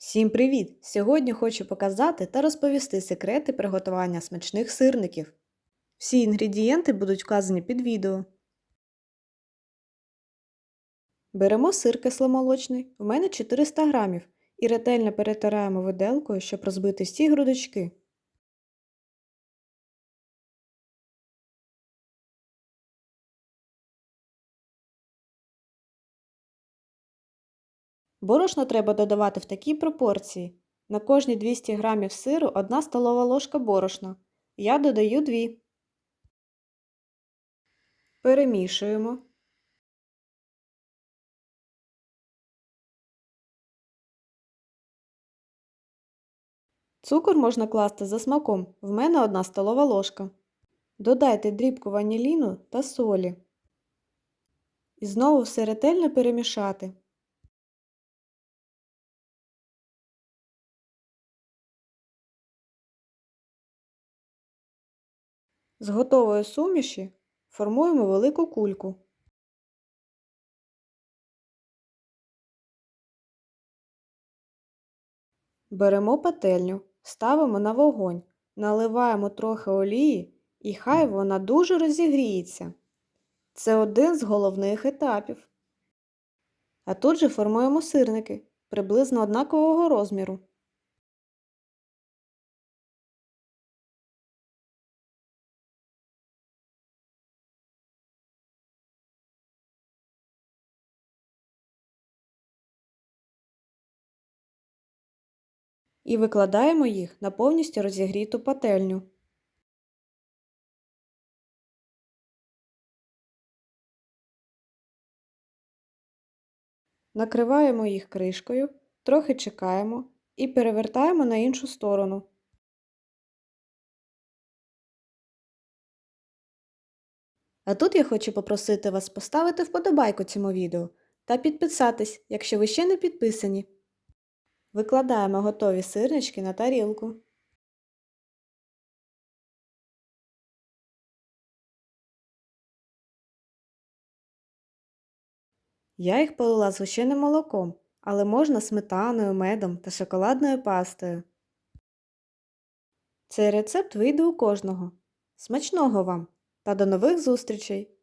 Всім привіт! Сьогодні хочу показати та розповісти секрети приготування смачних сирників. Всі інгредієнти будуть вказані під відео. Беремо сир кисломолочний, у мене 400 грамів, і ретельно перетираємо виделкою, щоб розбити всі грудочки. Борошно треба додавати в такій пропорції. На кожні 200 г сиру 1 столова ложка борошна. Я додаю 2. Перемішуємо. Цукор можна класти за смаком. В мене 1 столова ложка. Додайте дрібку ваніліну та солі. І знову все ретельно перемішати. З готової суміші формуємо велику кульку. Беремо пательню, ставимо на вогонь, наливаємо трохи олії і хай вона дуже розігріється. Це один з головних етапів. А тут же формуємо сирники приблизно однакового розміру. І викладаємо їх на повністю розігріту пательню. Накриваємо їх кришкою, трохи чекаємо і перевертаємо на іншу сторону. А тут я хочу попросити вас поставити вподобайку цьому відео та підписатись, якщо ви ще не підписані. Викладаємо готові сирнички на тарілку. Я їх полила згущеним молоком, але можна сметаною, медом та шоколадною пастою. Цей рецепт вийде у кожного. Смачного вам та до нових зустрічей!